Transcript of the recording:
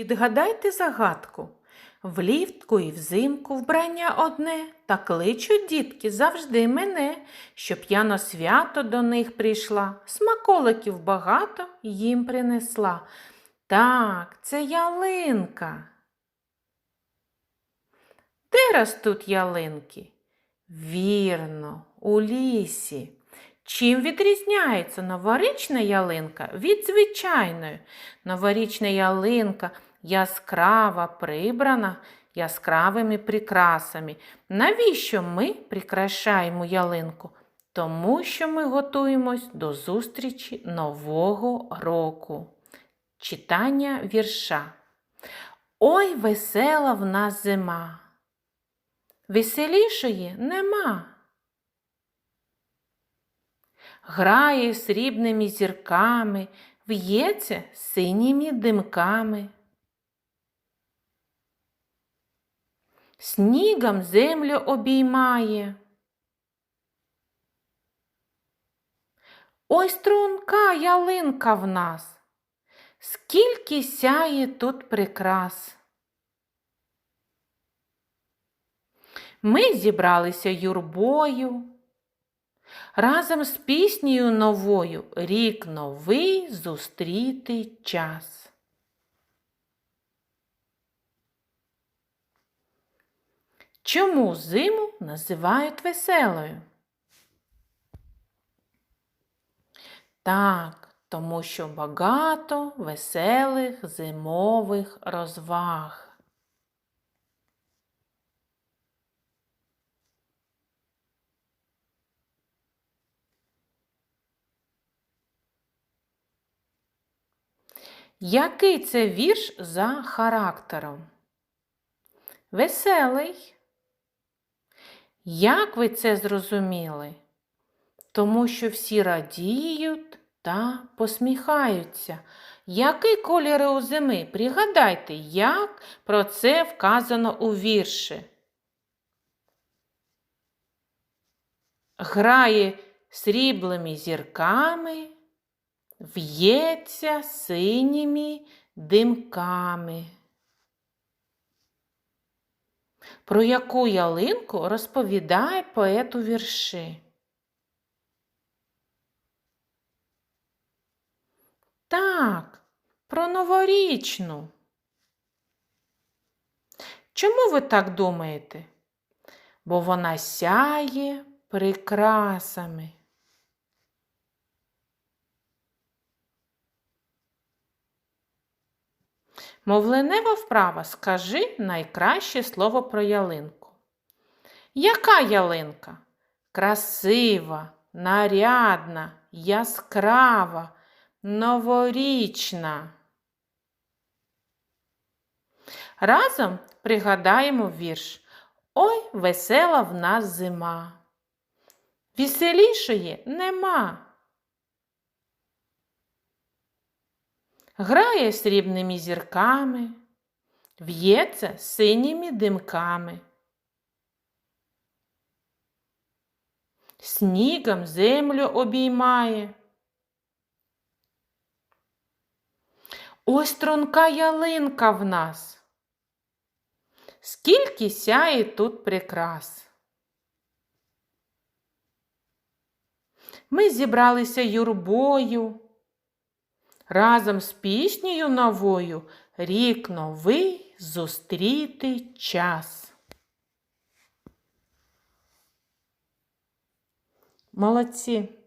Відгадайте загадку. Влітку і взимку вбрання одне, та кличуть дітки завжди мене, щоб я на свято до них прийшла, смаколиків багато їм принесла. Так, це ялинка. Де ростуть ялинки? Вірно, у лісі. Чим відрізняється новорічна ялинка від звичайної? Новорічна ялинка яскрава, прибрана яскравими прикрасами. Навіщо ми прикрашаємо ялинку? Тому що ми готуємось до зустрічі Нового року. Читання вірша. Ой, весела в нас зима. Веселішої нема. Грає срібними зірками, в'ється синіми димками. Снігом землю обіймає. Ой, струнка ялинка в нас, скільки сяє тут прикрас. Ми зібралися юрбою. Разом з піснею новою рік новий зустріти час. Чому зиму називають веселою? Так, тому що багато веселих зимових розваг. Який це вірш за характером? Веселий. Як ви це зрозуміли? Тому що всі радіють та посміхаються. Який колір у зими? Пригадайте, як про це вказано у вірші. Грає сріблими зірками, в'ється синіми димками. Про яку ялинку розповідає поет у вірші? Так, про новорічну. Чому ви так думаєте? Бо вона сяє прикрасами. Мовленева вправа скажи найкраще слово про ялинку. Яка ялинка? Красива, нарядна, яскрава, новорічна. Разом пригадаємо вірш Ой, весела в нас зима. Веселішої нема. Грає срібними зірками, в'ється синіми димками. Снігом землю обіймає. Ось тронка ялинка в нас. Скільки сяє тут прикрас. Ми зібралися юрбою. Разом з піснею новою рік новий зустріти час. Молодці!